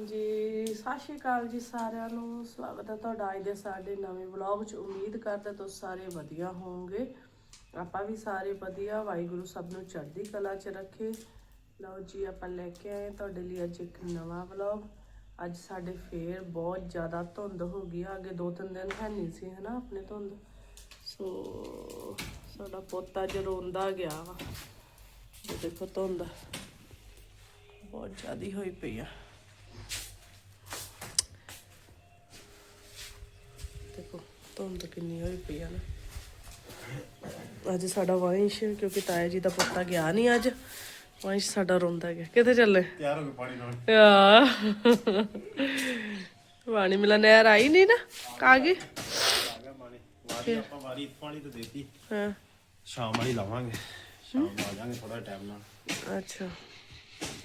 ਹਾਂਜੀ, ਸਤਿ ਸ਼੍ਰੀ ਅਕਾਲ ਜੀ ਸਾਰਿਆਂ ਨੂੰ। ਸਵਾਗਤ ਹੈ ਤੁਹਾਡਾ ਅੱਜ ਦੇ ਸਾਡੇ ਨਵੇਂ ਵਲੌਗ 'ਚ। ਉਮੀਦ ਕਰਦਾ ਤੁਸੀਂ ਸਾਰੇ ਵਧੀਆ ਹੋਵੋਗੇ। ਆਪਾਂ ਵੀ ਸਾਰੇ ਵਧੀਆ, ਵਾਹਿਗੁਰੂ ਸਭ ਨੂੰ ਚੜ੍ਹਦੀ ਕਲਾ 'ਚ ਰੱਖੇ। ਲਓ ਜੀ, ਆਪਾਂ ਲੈ ਕੇ ਆਏ ਤੁਹਾਡੇ ਲਈ ਅੱਜ ਇੱਕ ਨਵਾਂ ਵਲੌਗ। ਅੱਜ ਸਾਡੇ ਫੇਰ ਬਹੁਤ ਜ਼ਿਆਦਾ ਧੁੰਦ ਹੋ ਗਈ ਆ। ਅੱਗੇ ਦੋ ਤਿੰਨ ਦਿਨ ਹੈ ਨਹੀਂ ਸੀ, ਹਨਾ, ਆਪਣੇ ਧੁੰਦ। ਸੋ, ਸਾਡਾ ਪੋਤਾ ਜੋ ਰੋਂਦਾ ਗਿਆ ਵਾ। ਦੇਖੋ ਧੁੰਦ ਬਹੁਤ ਜ਼ਿਆਦੀ ਹੋਈ ਪਈ ਆ। ਧੁੰਦ ਕਿੰਨੀ ਹੋਈ ਪਈ ਆ ਨਾ। ਅੱਜ ਸਾਡਾ ਵੰਸ਼ ਕਿਉਂਕਿ ਤਾਇਆ ਜੀ ਦਾ ਪੁੱਤਾ ਗਿਆ ਨਹੀਂ ਅੱਜ। ਵੰਸ਼ ਸਾਡਾ ਰੋਂਦਾ ਗਿਆ। ਕਿੱਥੇ ਚੱਲੇ? ਤਿਆਰ ਹੋ ਕੇ ਪਾਣੀ ਨਾਲ। ਆ ਪਾਣੀ ਮਿਲਾ ਨਹਿਰ ਆਈ ਨਹੀਂ ਨਾ ਆ ਗਈ। ਵਾਰੀ ਆਪਾਂ ਵਾਰੀ ਪਾਣੀ ਤਾਂ ਦੇਤੀ। ਹਾਂ। ਸ਼ਾਮ ਵਾਲੀ ਲਾਵਾਂਗੇ। ਸ਼ਾਮ ਆ ਜਾਾਂਗੇ ਥੋੜਾ ਟਾਈਮ ਨਾਲ। ਅੱਛਾ।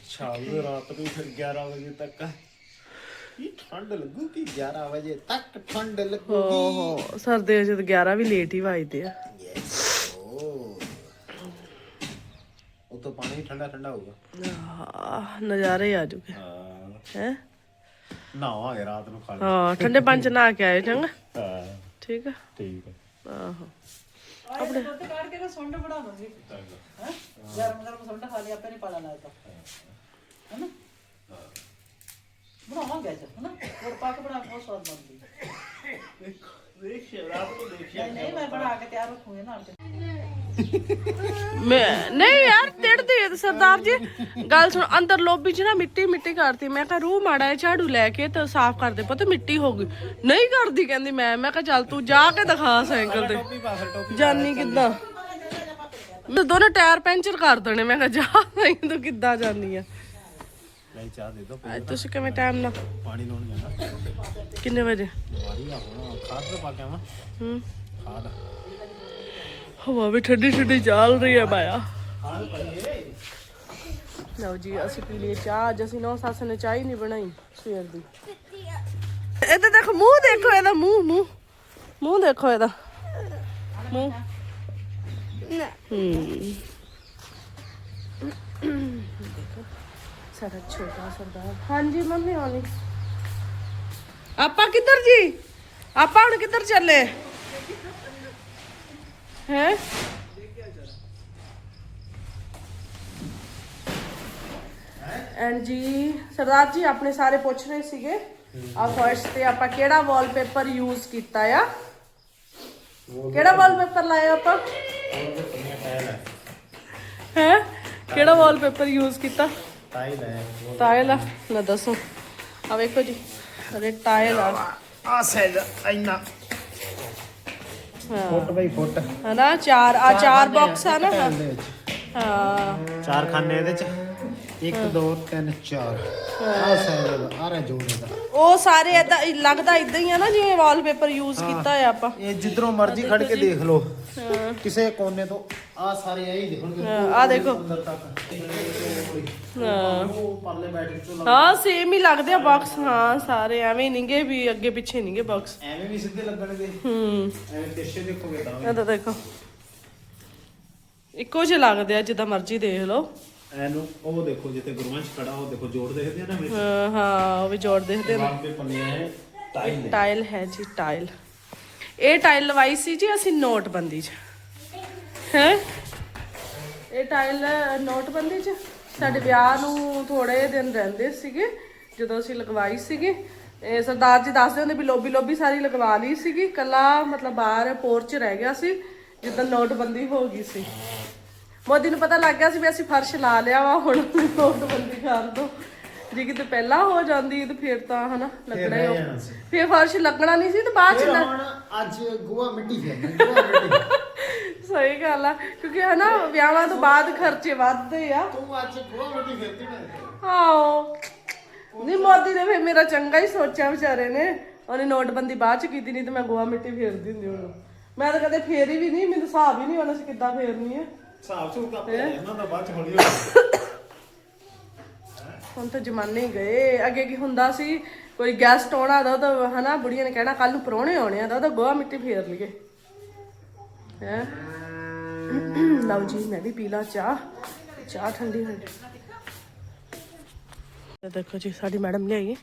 ਸ਼ਾਮ ਨੂੰ ਰਾਤ ਨੂੰ ਫਿਰ 11 ਵਜੇ ਤੱਕ। ਕੀ ਠੰਡ ਲੱਗੂਗੀ? 11 ਵਜੇ ਤੱਕ ਠੰਡ ਲੱਗੂਗੀ। ਓਹੋ ਸਰਦੀਆਂ ਚ ਤਾਂ 11 ਵੀ ਲੇਟ ਹੀ ਵੱਜਦੇ ਆ। ਓ ਉਹ ਤਾਂ ਪਾਣੀ ਠੰਡਾ ਠੰਡਾ ਹੋਊਗਾ। ਆਹ, ਨਜ਼ਾਰੇ ਆ ਜੂਗੇ। ਹਾਂ। ਹੈ? ਨਹਾਵਾਂਗੇ ਰਾਤ ਨੂੰ ਖਾ ਹਾਂ ਠੰਡੇ ਪਾਣੀ ਚ ਨਹਾ ਕੇ ਆਏ ਚੰਗਾ। ਹਾਂ। ਠੀਕ ਆ? ਠੀਕ ਹੈ ਆਹੋ। ਆਪਣੇ ਦੁੱਧ ਕੱਢ ਕੇ ਨਾ ਸੁੰਡ ਬਣਾ ਦੋ ਜੀ ਹੈ? ਗਰਮ ਗਰਮ ਸੁੰਡ ਖਾ ਲਈ ਆਪੇ ਨਹੀਂ ਪਾਲਾ ਲੱਗਦਾ ਹੈਨਾ ਬਣਾਵਾਂਗੇ ਅੱਜ ਹੈਨਾ? ਹੋਰ ਪਾ ਕੇ ਬਣਾ ਬਹੁਤ ਸਵਾਦ ਬਣਦੀ ਦੇਖ ਰਾਤ ਨੂੰ ਦੇਖ ਨਹੀਂ ਨਹੀਂ ਮੈਂ ਬਣਾ ਕੇ ਤਿਆਰ ਰੱਖੂਗੀ ਨਾਲ ਤੇ। ਮੈਂ ਨਹੀਂ ਯਾਰ ਤਿੜਦੀ ਹੈ ਤੇ ਸਰਦਾਰ ਜੀ। ਗੱਲ ਸੁਣ ਅੰਦਰ ਲੋਬੀ 'ਚ ਨਾ ਮਿੱਟੀ ਮਿੱਟੀ ਕਰਤੀ। ਮੈਂ ਕਿਹਾ ਰੂ ਮਾੜਾ ਝਾੜੂ ਲੈ ਕੇ ਤੇ ਸਾਫ਼ ਕਰ ਦੇ ਪੁੱਤ ਮਿੱਟੀ ਹੋ ਗਈ। ਨਹੀਂ ਕਰਦੀ ਕਹਿੰਦੀ ਮੈਂ। ਮੈਂ ਕਿਹਾ ਚੱਲ ਤੂੰ ਜਾ ਕੇ ਦਿਖਾ ਸਾਈਕਲ ਤੇ। ਜਾਨੀ ਕਿੱਦਾਂ? ਮੈਂ ਦੋਨੇ ਟਾਇਰ ਪੈਂਚਰ ਕਰ ਦੇਣੇ। ਮੈਂ ਕਿਹਾ ਜਾ ਤੂੰ ਕਿੱਦਾਂ ਜਾਨੀ ਆ? ਲੈ ਚਾਹ ਦੇ ਦੋ ਅੱਜ ਤੁਸੀਂ ਕਿਵੇਂ ਟਾਈਮ ਨਾਲ? ਪਾਣੀ ਲਾਉਣ ਜਾਣਾ। ਕਿੰਨੇ ਵਜੇ? ਵਾਰੀ ਆ ਹੁਣ ਖਾਦ ਤਾਂ ਪਾ ਕੇ ਆਵਾਂ। ਹੂੰ। ਖਾਦ। ਹਵਾ ਵੀ ਠੰਡੀ ਠੰਡੀ ਚੱਲ ਰਹੀ ਹੈ ਬਾਇਆ ਲਓ ਜੀ ਅਸੀਂ ਪੀ ਲਈ ਚਾਹ। ਅੱਜ ਅਸੀਂ ਨੌ ਸੱਸ ਨੇ ਚਾਹ ਹੀ ਨਹੀਂ ਬਣਾਈ ਸਵੇਰ ਦੀ। ਇਹਦਾ ਦੇਖੋ ਮੂੰਹ ਦੇਖੋ ਇਹਦਾ ਮੂੰਹ ਮੂੰਹ। ਮੂੰਹ ਦੇਖੋ ਇਹਦਾ। ਮੂੰਹ। ਹੂੰ। ਸਾਡਾ ਛੋਟਾ ਸਰਦਾਰ। ਹਾਂਜੀ ਮੰਮੀ ਆਉਣੀ। ਆਪਾਂ ਕਿੱਧਰ ਜੀ? ਆਪਾਂ ਹੁਣ ਕਿੱਧਰ ਚੱਲੇ? ਹੈ? ਐਂਡ ਜੀ ਸਰਦਾਰ ਜੀ ਆਪਣੇ ਸਾਰੇ ਪੁੱਛ ਰਹੇ ਸੀਗੇ। ਆ ਫਰਸ਼ ਤੇ ਆਪਾਂ ਕਿਹੜਾ ਵਾਲਪੇਪਰ ਯੂਜ਼ ਕੀਤਾ ਆ? ਕਿਹੜਾ ਵਾਲਪੇਪਰ ਲਾਇਆ ਆਪਾਂ? ਹੈ? ਕਿਹੜਾ ਵਾਲਪੇਪਰ ਯੂਜ਼ ਕੀਤਾ? ਟਾਈਲ ਹੈ ਟਾਇਲ ਆ ਲੈ ਦੱਸੋ। ਆ ਵੇਖੋ ਜੀ ਅਰੇ ਟਾਇਲ ਆ। ਆ ਸਾਈਜ਼ ਇੰਨਾ। ਫੁੱਟ ਬਾਈ ਫੁੱਟ। ਹਨਾ ਚਾਰ ਆ ਚਾਰ ਬਾਕਸ ਆ ਨਾ। ਹਾਂ। ਚਾਰ ਖਾਨੇ ਇਹਦੇ ਚ? 1 2 3 4 ਆ ਸਾਈਜ਼ ਆ ਰੇ ਜੋੜ ਇਹਦਾ ਉਹ ਸਾਰੇ ਏਦਾਂ ਹੀ ਲੱਗਦਾ ਇਦਾਂ ਹੀ ਆ ਨਾ ਜਿਵੇਂ ਵਾਲਪੇਪਰ ਯੂਜ਼ ਕੀਤਾ ਆ ਆਪਾਂ। ਇਹ ਜਿੱਧਰੋਂ ਮਰਜ਼ੀ ਖੜ ਕੇ ਦੇਖ ਲਓ। ਕਿਸੇ ਕੋਨੇ ਤੋਂ ਆ ਸਾਰੇ ਐਂ ਦਿਖਣਗੇ। ਆ ਦੇਖੋ। ਅੰਦਰ ਤੱਕ। ਹਾਂ। ਉਹ ਪਰਲੇ ਬੈਠ ਚੋਂ ਹਾਂ ਸੇਮ ਹੀ ਲੱਗਦੇ ਆ ਬਾਕਸ ਹਾਂ ਸਾਰੇ ਐਵੇਂ ਨਹੀਂਗੇ ਵੀ ਅੱਗੇ ਪਿੱਛੇ ਨਹੀਂਗੇ ਬਾਕਸ ਐਵੇਂ ਵੀ ਸਿੱਧੇ ਲੱਗਣਗੇ। ਹੂੰ। ਐਵੇਂ ਪਿੱਛੇ ਦੇਖੋਗੇ ਤਾਂ ਵੀ। ਇਹ ਤਾਂ ਦੇਖੋ। ਇੱਕੋ ਜਿਹੇ ਲੱਗਦੇ ਆ ਜਿੱਦਾਂ ਮਰਜ਼ੀ ਦੇਖ ਲਓ। ਐਨੂੰ ਉਹ ਦੇਖੋ ਜਿੱਥੇ ਗੁਰਵੰਸ਼ ਖੜਾ ਉਹ ਦੇਖੋ ਜੋੜ ਦੇਖਦੇ ਆ ਨਾ ਵਿੱਚ ਹਾਂ, ਹਾਂ ਉਹ ਵੀ ਜੋੜ ਦੇਖਦੇ ਨੇ ਵਾਲ ਪੇ ਪੰਨੇ ਹੈ ਟਾਈਲ ਨੇ। ਟਾਇਲ ਹੈ ਜੀ ਟਾਇਲ ਇਹ ਟਾਇਲ ਲਵਾਈ ਸੀ ਜੀ ਅਸੀਂ ਨੋਟਬੰਦੀ 'ਚ। ਹੈ? ਇਹ ਟਾਇਲ ਨੋਟਬੰਦੀ 'ਚ। ਸਾਡੇ ਵਿਆਹ ਨੂੰ ਥੋੜੇ ਦਿਨ ਰਹਿੰਦੇ ਸੀਗੇ ਜਦੋਂ ਅਸੀਂ ਲਗਵਾਈ ਸੀਗੀ। ਇਹ ਸਰਦਾਰ ਜੀ ਦੱਸਦੇ ਹੁੰਦੇ ਵੀ ਲੋਬੀ ਲੋਬੀ ਸਾਰੀ ਲਗਵਾ ਲਈ ਸੀਗੀ। ਕੱਲਾ ਮਤਲਬ ਬਾਹਰ ਪੋਰਚ ਰਹਿ ਗਿਆ ਸੀ ਜਿੱਦਾਂ ਨੋਟਬੰਦੀ ਹੋ ਗਈ ਸੀ। ਮੋਦੀ ਨੂੰ ਪਤਾ ਲੱਗ ਗਿਆ ਸੀ ਵੀ ਅਸੀਂ ਫਰਸ਼ ਲਾ ਲਿਆ ਵਾ ਹੁਣ ਨੋਟਬੰਦੀ ਕਰ ਦੋ। ਜੇ ਕਿਤੇ ਪਹਿਲਾਂ ਹੋ ਜਾਂਦੀ ਤੇ ਫਿਰ ਤਾਂ ਹਨਾ ਲੱਗਣਾ ਹੀ ਸੀ। ਫਿਰ ਫਰਸ਼ ਲੱਗਣਾ ਨਹੀਂ ਸੀ ਤੇ ਬਾਅਦ ਚ ਫਿਰ ਲੱਗ- ਹੁਣ ਅੱਜ ਗੋਆ ਮਿੱਟੀ ਗੋਆ ਮਿੱਟੀ। ਸਹੀ ਗੱਲ ਆ ਕਿਉਂਕਿ ਹਨਾ ਵਿਆਹਾਂ ਤੋਂ ਬਾਅਦ ਖਰਚੇ ਵੱਧਦੇ ਆ। ਤੂੰ ਅੱਜ ਗੋਆ ਮਿੱਟੀ ਫੇਰਦੀ ਨਾ ਆਓ ਨਹੀਂ ਮੋਦੀ ਨੇ ਫਿਰ ਮੇਰਾ ਚੰਗਾ ਹੀ ਸੋਚਿਆ ਵਿਚਾਰੇ ਨੇ। ਉਹਨੇ ਨੋਟਬੰਦੀ ਬਾਅਦ ਚ ਕੀਤੀ ਨਹੀਂ ਤੇ ਮੈਂ ਗੋਆ ਮਿੱਟੀ ਫੇਰਦੀ ਹੁੰਦੀ ਉਹਨੂੰ। ਮੈਂ ਤਾਂ ਕਦੇ ਫੇਰੀ ਵੀ ਨਹੀਂ ਮੈਨੂੰ ਹਿਸਾਬ ਹੀ ਨਹੀਂ ਆਉਣਾ ਸੀ ਕਿੱਦਾਂ ਫੇਰਨੀ ਹੈ ਹਿਸਾਬ ਸੂਬ ਤਾਂ ਆਪਣੇ ਇਹਨਾਂ ਦਾ ਬਾਅਦ ਚ ਹੌਲੀ ਹੌਲੀ ਹੁਣ ਤਾਂ ਜ਼ਮਾਨੇ ਹੀ ਗਏ। ਅੱਗੇ ਕੀ ਹੁੰਦਾ ਸੀ ਕੋਈ ਗੈਸਟ ਆਉਣਾ ਦਾ ਤਾਂ ਹਨਾ ਬੁੜੀਆਂ ਨੇ ਕਹਿਣਾ ਕੱਲ ਨੂੰ ਪਰੋਣੇ ਆਉਣੇ ਆ ਦਾ ਤਾਂ ਗੋਆ ਮਿੱਟੀ ਫੇਰ ਲਈਏ। ਹੈ? ਲਓ ਜੀ ਮੈਂ ਵੀ ਪੀ ਲਾ ਚਾਹ। ਚਾਹ ਠੰਡੀ ਹੋਈ। ਇਹ ਦੇਖੋ ਜੀ ਸਾਡੀ ਮੈਡਮ ਲਿਆਈ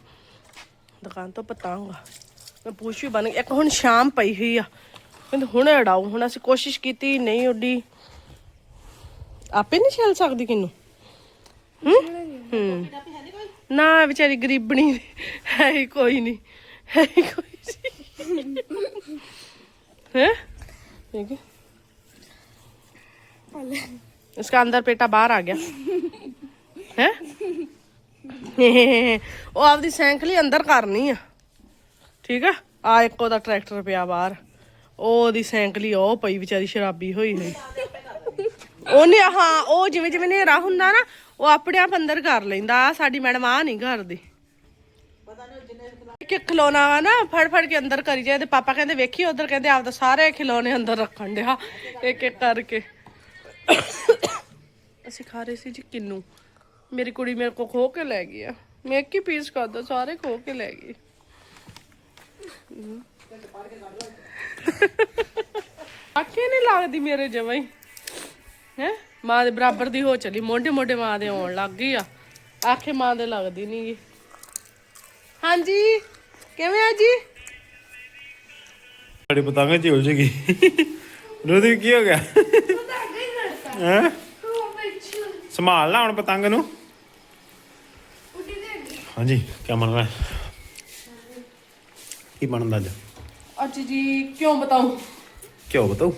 ਦੁਕਾਨ ਤੋਂ ਪਤੰਗ ਮੈਂ ਪੁੱਛ ਵੀ ਬਣ ਗਈ। ਇੱਕ ਹੁਣ ਸ਼ਾਮ ਪਈ ਹੋਈ ਆ। ਕਹਿੰਦੇ ਹੁਣੇ ਅੜਾਓ ਹੁਣ ਅਸੀਂ ਕੋਸ਼ਿਸ਼ ਕੀਤੀ ਨਹੀਂ ਉੱਡੀ। ਆਪੇ ਨਹੀਂ ਛੇਲ ਸਕਦੀ ਕਿਨੂੰ ਹੂੰ ਹੂੰ ਨਾ ਵਿਚਾਰੀ ਗਰੀਬਣੀ ਹੈ ਹੀ ਕੋਈ ਨਹੀਂ ਹੈ ਹੀ ਕੋਈ ਨਹੀਂ ਹੈ ठीक है इसका अंदर पेटा बाहर आ गया है ਉਹ ਆਪਦੀ ਸਾਈਕਲ ਹੀ ਅੰਦਰ ਕਰਨੀ ਆ ਠੀਕ ਆ ਆ ਇੱਕ ਉਹਦਾ ਟਰੈਕਟਰ ਪਿਆ ਬਾਹਰ ਉਹ ਉਹਦੀ ਸਾਈਕਲ ਹੀ ਉਹ ਪਈ ਵਿਚਾਰੀ ਸ਼ਰਾਬੀ ਹੋਈ ਹੋਈ ਉਹਨੇ ਹਾਂ ਉਹ ਜਿਵੇਂ ਜਿਵੇਂ ਹਨੇਰਾ ਹੁੰਦਾ ਨਾ ਉਹ ਆਪਣੇ ਆਪ ਅੰਦਰ ਕਰ ਲੈਂਦਾ ਸਾਡੀ ਮੈਡਮ ਆ ਨਹੀਂ ਕਰਦੀ। ਕਿ ਖਿਲੌਣਾ ਵਾ ਨਾ ਫੜ ਫੜ ਕੇ ਅੰਦਰ ਕਰੀ ਜਾਏ ਤੇ ਪਾਪਾ ਕਹਿੰਦੇ ਵੇਖੀ ਉਧਰ? ਕਹਿੰਦੇ ਆਪਦਾ ਸਾਰੇ ਖਿਲੌਣੇ ਅੰਦਰ ਰੱਖਣ ਡਿਆ ਇੱਕ ਇੱਕ ਕਰਕੇ। ਅਸੀਂ ਖਾ ਰਹੇ ਸੀ ਜੀ ਕਿੰਨੂ। ਮੇਰੀ ਕੁੜੀ ਮੇਰੇ ਕੋ ਖੋ ਕੇ ਲੈ ਗਈ ਆ। ਮੈਂ ਇੱਕ ਹੀ ਪੀਸ ਕਰਦਾ ਸਾਰੇ ਖੋ ਕੇ ਲੈ ਗਈ। ਆਕੇ ਨਹੀਂ ਲੱਗਦੀ ਮੇਰੇ ਜਮਾਂ ਹੀ? ਮਾਂ ਦੇ ਬਰਾਬਰ ਦੀ ਹੋ ਚਲੀ। ਮੋਢੇ ਮੋਢੇ ਮਾਂ ਦੇ ਆਉਣ ਲੱਗ ਗਈ ਆ। ਆਖੇ ਮਾਂ ਦੇ ਲੱਗਦੀ ਨਹੀਂ ਗੀ। ਹਾਂਜੀ? ਕਿਵੇਂ ਆ ਜੀ? ਸਾਡੀ ਪਤੰਗ ਚ ਉਲਝ ਗਈ ਰੋਦੀ ਕੀ ਹੋ ਗਿਆ? ਹੈ? ਸੰਭਾਲ ਲਾ ਹੁਣ ਪਤੰਗ ਨੂੰ। ਹਾਂਜੀ ਕੀ ਬਣ ਰਿਹਾ ਕੀ ਬਣਦਾ ਅੱਜ? ਅੱਜ ਜੀ ਕਿਉਂ ਬਤਾਉਂ ਕਿਉਂ ਬਤਾਓ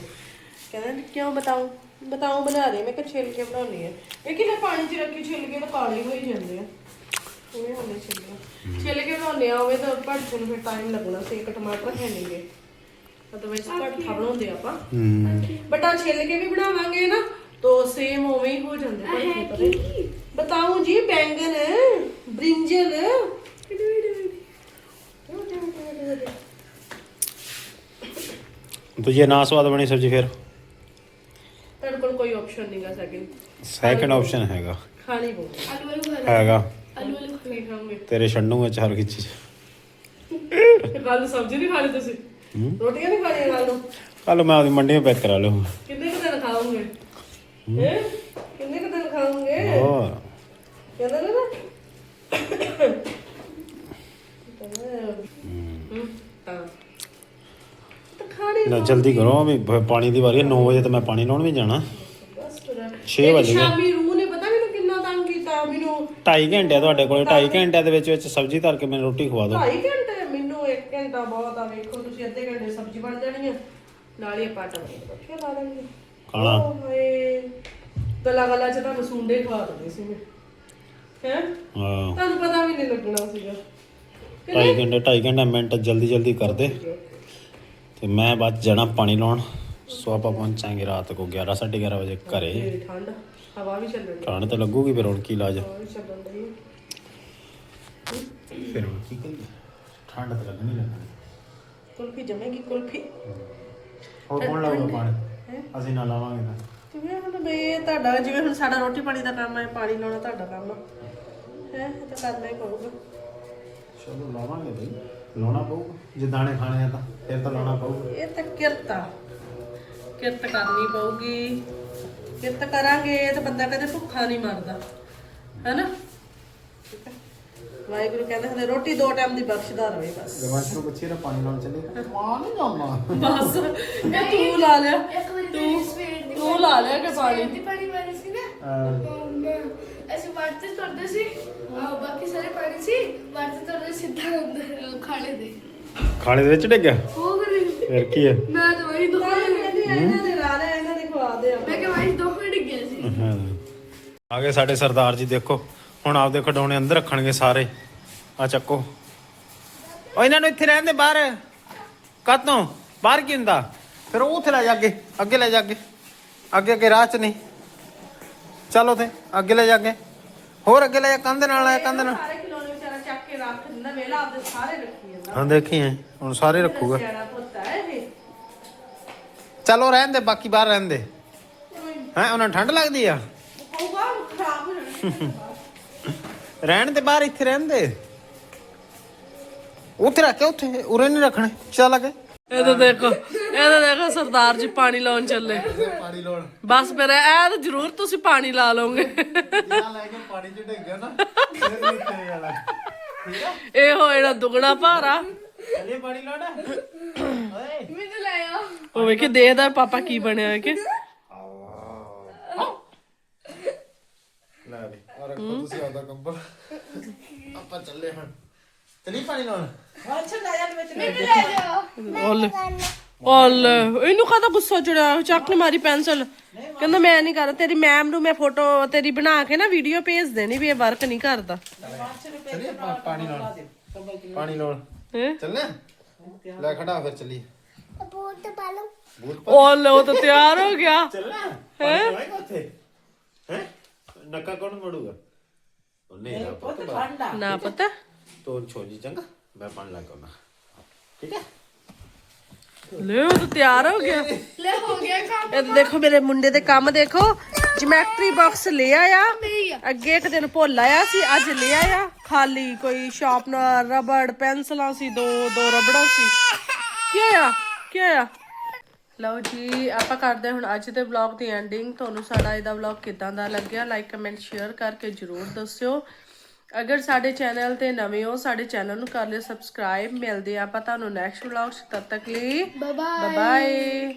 ਕਹਿੰਦੇ ਕਿਉਂ ਬਤਾਉਂ ਬਤਾਉਂ ਬਣਾ ਰਹੀ ਹਾਂ। ਮੈਂ ਕਿ ਛਿੱਲ ਕੇ ਬਣਾਉਣੀ ਹੈ ਇਹ ਕਿਨੇ ਪਾਣੀ 'ਚ ਰੱਖੀ ਛਿੱਲ ਕੇ ਤਾਂ ਕਾਲੇ ਹੋਈ ਜਾਂਦੇ ਆ ਕਿਵੇਂ ਹੁੰਦੇ ਛਿੱਲ ਛਿੱਲ ਕੇ ਬਣਾਉਂਦੇ ਆ ਹੋਵੇ ਤਾਂ ਭੜਥੇ ਨੂੰ ਫਿਰ ਟਾਈਮ ਲੱਗਣਾ ਸੀ ਇੱਕ ਟਮਾਟਰ ਹੈ ਨਹੀਂਗੇ ਅਦਰਵਾਈਜ਼ ਭੜਥਾ ਬਣਾਉਂਦੇ ਆਪਾਂ ਹੂੰ ਬਟ ਆ ਛਿੱਲ ਕੇ ਵੀ ਬਣਾਵਾਂਗੇ ਨਾ ਤਾਂ ਸੇਮ ਉਵੇਂ ਹੀ ਹੋ ਜਾਂਦੇ ਭੜਥੇ ਪਰੇ ਬਤਾਉਂ ਜੀ ਬੈਂਗਨ ਬ੍ਰਿੰਜਲ तो ये ना स्वाद बनी सब्जी फिर ਤੁਹਾਡੇ ਕੋਲ ਕੋਈ ਆਪਸ਼ਨ ਨਹੀਂਗਾ ਸੈਕਿੰਡ ਸੈਕੰਡ ਆਪਸ਼ਨ ਹੈਗਾ। ਖਾਣੀ ਪਊ ਹੈਗਾ। ਨਹੀਂ ਖਾਓਗੇ ਤੇਰੇ ਛੰਡੂਗਾ ਚਾਰ ਖਿੱਚੀ ਚ ਕੱਲ ਨੂੰ ਸਬਜ਼ੀ ਨਹੀਂ ਖਾਣੀ ਤੁਸੀਂ ਰੋਟੀਆਂ ਨਹੀਂ ਖਾਣੀਆਂ ਕੱਲ ਨੂੰ? ਕੱਲ ਮੈਂ ਆਪਦੀ ਮੰਡੀ ਵਿੱਚ ਪੈਕ ਕਰਾ ਲਊ ਕਿੰਨੇ ਕੁ ਦਿਨ ਖਾਓਗੇ? ਹੈ? ਕਿੰਨੇ ਕੁ ਦਿਨ ਖਾਓਗੇ? ਹੋਰ। ਕਹਿੰਦਾ ਨਾ ਨਾ ਜਲਦੀ ਕਰੋ ਵੀ ਬ- ਪਾਣੀ ਦੀ ਵਾਰੀ 9 ਵਜੇ ਤੇ ਮੈਂ ਪਾਣੀ ਲਾਉਣ ਵੀ ਜਾਣਾ। 6 ਵਜੇ ਗਏ। ਸ਼ਾਮੀ ਰੂ ਨੇ ਪਤਾ ਮੈਨੂੰ ਕਿੰਨਾ ਤੰਗ ਕੀਤਾ ਮੈਨੂੰ 2.5 ਘੰਟੇ ਆ ਤੁਹਾਡੇ ਕੋਲ 2.5 ਘੰਟਿਆਂ ਦੇ ਵਿੱਚ ਵਿੱਚ ਸਬਜ਼ੀ ਧਰ ਕੇ ਮੈਨੂੰ ਰੋਟੀ ਖਵਾ ਦਿਓ। ਢਾਈ ਘੰਟੇ ਮੈਨੂੰ 1 ਘੰਟਾ ਬਹੁਤ ਆ ਵੇਖੋ ਤੁਸੀਂ ਅੱਧੇ ਘੰਟੇ ਸਬਜ਼ੀ ਬਣ ਜਾਣੀ ਆ। ਨਾਲ ਹੀ ਆਪਾਂ ਟਮਾਟਰ ਲਾ ਦੇਣਗੇ ਖਾਣਾ? ਓਏ ਗਲਾ ਗਲਾ ਚ ਤੁਹਾਨੂੰ ਸੁੰਡੇ ਖਵਾ ਦਿੰਦੇ ਸੀ ਮੈਂ ਹੈ? ਹਾਂ। ਤੁਹਾਨੂੰ ਪਤਾ ਵੀ ਨਹੀਂ ਲੱਗਣਾ ਸੀਗਾ। 2.5 ਘੰਟੇ 2.5 ਘੰਟੇ ਮਿੰਟ ਜਲਦੀ ਜਲਦੀ ਕਰਦੇ। ਤੇ ਮੈਂ ਬਾਅਦ 'ਚ ਜਾਣਾ ਪਾਣੀ ਲਾਉਣ। ਸੋ ਆਪਾਂ ਪਹੁੰਚਾਂਗੇ ਰਾਤ ਕੋ 11 11:30 ਵਜੇ ਘਰੇ। ਠੰਡ ਹਵਾ ਵੀ ਚੱਲਣ ਦੀ ਠੰਡ ਤਾਂ ਲੱਗੂਗੀ ਫਿਰ ਹੁਣ ਕੀ ਇਲਾਜ ਹਵਾ ਵੀ ਚੱਲਣ ਦੀ ਫਿਰ ਹੁਣ ਕੀ ਕਰੀਏ? ਠੰਡ ਤਾਂ ਲੱਗਣੀ ਲੱਗਣੀ। ਕੁਲਫੀ ਜਮੇਗੀ ਕੁਲਫੀ। ਹੋਰ ਕੌਣ ਲਾਊਗਾ ਪਾਣੀ? ਅਸੀਂ ਨਾ ਲਾਵਾਂਗੇ ਨਾ ਜਿਵੇਂ ਹੁਣ ਬਈ ਤੁਹਾਡਾ ਜਿਵੇਂ ਹੁਣ ਸਾਡਾ ਰੋਟੀ ਪਾਣੀ ਦਾ ਕੰਮ ਹੈ ਪਾਣੀ ਲਾਉਣਾ ਤੁਹਾਡਾ ਕੰਮ ਹੈ ਹੈ ਇਹ ਤਾਂ ਕਰਨਾ ਹੀ ਪਊਗਾ। ਚਲੋ ਲਾਵਾਂਗੇ ਬਈ। ਲਾਉਣਾ ਪਊਗਾ ਜੇ ਦਾਣੇ ਖਾਣੇ ਆ ਤਾਂ ਫਿਰ ਤਾਂ ਲਾਉਣਾ ਪਊਗਾ। ਇਹ ਤਾਂ ਕਿਰਤਾ ਕਿਰਤ ਕਰਨੀ ਪਊਗੀ। ਕਿਰਤ ਕਰਾਂਗੇ ਤਾਂ ਬੰਦਾ ਕਦੇ ਭੁੱਖਾ ਨਹੀਂ ਮਰਦਾ। ਹੈਨਾ। ਵਾਹਿਗੁਰੂ ਕਹਿੰਦੇ ਹੁੰਦੇ ਰੋਟੀ ਦੋ ਟਾਈਮ ਦੀ ਬਖਸ਼ਦਾ ਰਵੇ ਬਸ। ਗਵਾਚ ਨੂੰ ਪੁੱਛੀ ਨਾ ਪਾਣੀ ਲਾਉਣ ਚੱਲੇ ਮਾਂ ਨਹੀਂ ਜਾਮਾ। ਬਸ। ਇਹ ਤੂੰ ਲਾ ਲਿਆ। ਇੱਕ ਵਾਰੀ ਤੂੰ ਸਵੇਰ ਦੀ ਤੂੰ ਲਾ ਲਿਆ ਕਿ ਪਾਣੀ? ਦੀ ਪਾਣੀ ਵਾਲੀ ਸੀ ਨਾ। ਵਰਤ ਕਰਦੇ ਸੀ ਅਹ, ਬਾਕੀ ਸਾਰੇ ਪਾਣੀ ਸੀ ਵਰਤ ਕਰਦੇ ਸਿੱਧਾ ਅੰਦਰ ਅਹ, ਖਾਲੇ ਦੇ। ਖਾਣੇ ਦੇ ਵਿੱਚ ਡਿੱਗਿਆ ਉਹ ਕਰੀ ਫਿਰ ਕੀ ਹੈ? ਮੈਂ ਤਾਂ ਵਹੀ ਦੋ ਇਹਨਾਂ ਦੇ ਲਾ ਲਿਆ ਇਹਨਾਂ ਦੇ ਖਵਾ ਦੇ ਮੈਂ ਕਿ ਵਾਈ ਦੋ ਮਿੰਟ ਗਿਆ ਸੀ। ਆ ਗਏ ਸਾਡੇ ਸਰਦਾਰ ਜੀ ਦੇਖੋ। ਹੁਣ ਆਪਦੇ ਖਡੌਣੇ ਅੰਦਰ ਰੱਖਣਗੇ ਸਾਰੇ। ਆ ਚੱਕੋ। ਓ ਇਹਨਾਂ ਨੂੰ ਇੱਥੇ ਰਹਿਣ ਦੇ ਬਾਹਰ। ਕਦੋਂ ਬਾਹਰ ਕੀ ਹੁੰਦਾ? ਫਿਰ ਉਹ ਉੱਥੇ ਲੈ ਜਾ ਅੱਗੇ। ਅੱਗੇ ਲੈ ਜਾ ਅੱਗੇ। ਅੱਗੇ ਅੱਗੇ ਰਾਹ ਚ ਨਹੀਂ। ਚੱਲ ਉਥੇ। ਅੱਗੇ ਲੈ ਜਾ ਅੱਗੇ। ਹੋਰ ਅੱਗੇ ਲੈ ਜਾ ਕੰਧ ਨਾਲ ਲੈ ਕੰਧ ਨਾਲ। ਸਾਰੇ ਖਿਡੌਣੇ ਵਿਚਾਰਾ ਚੱਕ ਕੇ ਰੱਖ ਦਿੰਦਾ ਵੇਲਾ ਆਪਦੇ ਸਾਰੇ ਰੱਖੀ ਜਾਂਦਾ। ਹਾਂ ਦੇਖੀ ਐ ਹੁਣ ਸਾਰੇ ਰੱਖੂਗਾ। ਸਿਆਣਾ ਪੁੱਤ ਹੈ ਇਹ। ਚਲੋ ਰਹਿਣ ਦੇ ਬਾਕੀ ਬਾਹਰ ਰਹਿਣ ਦੇ। ਹੈ ਉਹਨਾਂ ਨੂੰ ਠੰਡ ਲੱਗਦੀ ਆ? ਕਹੂਗਾ ਖਰਾਬ ਹੋ ਜਾਣਾ ਰਹਿਣ ਦੇ ਬਾਹਰ ਇੱਥੇ ਰਹਿਣ ਦੇ। ਉੱਥੇ ਰੱਖ ਕੇ ਉੱਥੇ ਉਰੇ ਨਹੀਂ ਰੱਖਣੇ ਚੱਲ ਅਗੇ। ਇਹ ਤਾਂ ਦੇਖੋ ਇਹਦਾ ਦੇਖੋ ਸਰਦਾਰ ਜੀ ਪਾਣੀ ਲਾਉਣ ਚੱਲੇ। ਪਾਣੀ ਲੋੜ ਬਸ ਫਿਰ ਇਹ ਤਾਂ ਜ਼ਰੂਰ ਤੁਸੀਂ ਪਾਣੀ ਲਾ ਲਓਗੇ। ਲੈ ਕੇ ਪਾਣੀ ਚ ਨਾ ਫਿਰ ਨਹੀਂ ਤੇ ਇਹ ਹੋਏਗਾ ਦੁਗਣਾ ਭਾਰਾ। ਚੱਲੇ ਪਾਣੀ ਲੋੜ ਓਏ। ਮੈਨੂੰ ਲੈ ਆ। ਉਹ ਵੇਖੇ ਦੇਖਦਾ ਪਾਪਾ ਕੀ ਬਣਿਆ ਹੈ ਕਿ ਲੈ ਵੀ ਆ ਰੱਖੋ ਤੁਸੀਂ ਆਪਦਾ ਕੰਬਲ। ਆਪਾਂ ਚੱਲੇ ਹਾਂ ਚਲੀ ਪਾਣੀ ਲਾਉਣ? ਅੱਛਾ ਲੈ ਜਾ ਵਿੱਚ। ਮੈਨੂੰ ਲੈ ਜਾ। ਓਲ ਓਲ ਇਹਨੂੰ ਕਾਹਦਾ ਗੁੱਸਾ ਚੜਿਆ? ਚੱਕ ਨੇ ਮਾਰੀ ਪੈਨਸਲ ਕਹਿੰਦਾ ਮੈਂ ਨਹੀਂ ਕਰਦਾ। ਤੇਰੀ ਮੈਮ ਨੂੰ ਮੈਂ ਫੋਟੋ ਤੇਰੀ ਬਣਾ ਕੇ ਨਾ ਵੀਡੀਓ ਭੇਜ ਦੇਣੀ ਵੀ ਇਹ ਵਰਕ ਨਹੀਂ ਕਰਦਾ। ਚਲੀ ਪਾਣੀ ਲਾਉਣ ਪਾਣੀ ਲਾਉਣ ਹੈਂ? ਚੱਲੇ ਲੈ ਖੜਾ ਫਿਰ ਚੱਲੀ ਬੋਟ ਪਾ ਲਓ। ਬੂਟ ਓਲ ਉਹ ਤਾਂ ਤਿਆਰ ਹੋ ਗਿਆ। ਚੱਲਣਾ? ਹੈ? ਹੋਏਗਾ ਉੱਥੇ? ਹੈ? ਨੱਕਾ ਕੌਣ ਮੜੂਗਾ? ਉਹਨੇ ਨਾ ਪੁੱਤ ਨਾ ਪਤਾ। ਛੋਜੀ ਚੰਗਾ ਮੈਂ ਪਾਣੀ ਲਾ ਕੇ ਆਉਣਾ। ਠੀਕ ਹੈ? ਲੈ ਉਹ ਤਾਂ ਤਿਆਰ ਹੋ ਗਿਆ। ਲੈ ਹੋ ਗਿਆ ਕੰਮ ਇਹ ਤਾਂ ਦੇਖੋ ਮੇਰੇ ਮੁੰਡੇ ਦੇ ਕੰਮ ਦੇਖੋ। ਜਿਮੈਟਰੀ ਬਾਕਸ ਲੈ ਆਇਆ। ਅੱਗੇ ਇੱਕ ਦਿਨ ਭੁੱਲ ਆਇਆ ਸੀ ਅੱਜ ਲੈ ਆਇਆ। ਖਾਲੀ ਕੋਈ ਸ਼ਾਰਪਨਰ ਰਬੜ ਪੈਨਸਲਾਂ ਸੀ ਦੋ ਦੋ ਰਬੜਾਂ ਸੀ। ਕੀ ਹੋਇਆ? ਕੀ ਹੋਇਆ? ਲਓ ਜੀ ਆਪਾਂ ਕਰਦੇ ਹੁਣ ਅੱਜ ਦੇ ਵਲੌਗ ਦੀ ਐਂਡਿੰਗ ਤੁਹਾਨੂੰ ਸਾਡਾ ਇਹਦਾ ਵਲੌਗ ਕਿਦਾਂ ਦਾ ਲੱਗਿਆ? ਲਾਈਕ ਕਮੈਂਟ ਸ਼ੇਅਰ ਕਰਕੇ ਜਰੂਰ ਦੱਸਿਓ। ਅਗਰ ਸਾਡੇ ਚੈਨਲ ਤੇ ਨਵੇਂ ਹੋ ਸਾਡੇ ਚੈਨਲ ਨੂੰ ਕਰ ਲਿਓ ਸਬਸਕ੍ਰਾਈਬ ਮਿਲਦੇ ਆਪਾਂ ਤੁਹਾਨੂੰ ਨੈਕਸਟ ਵਲੌਗ ਤਦ ਤੱਕ ਲਈ ਬਾਏ ਬਾਏ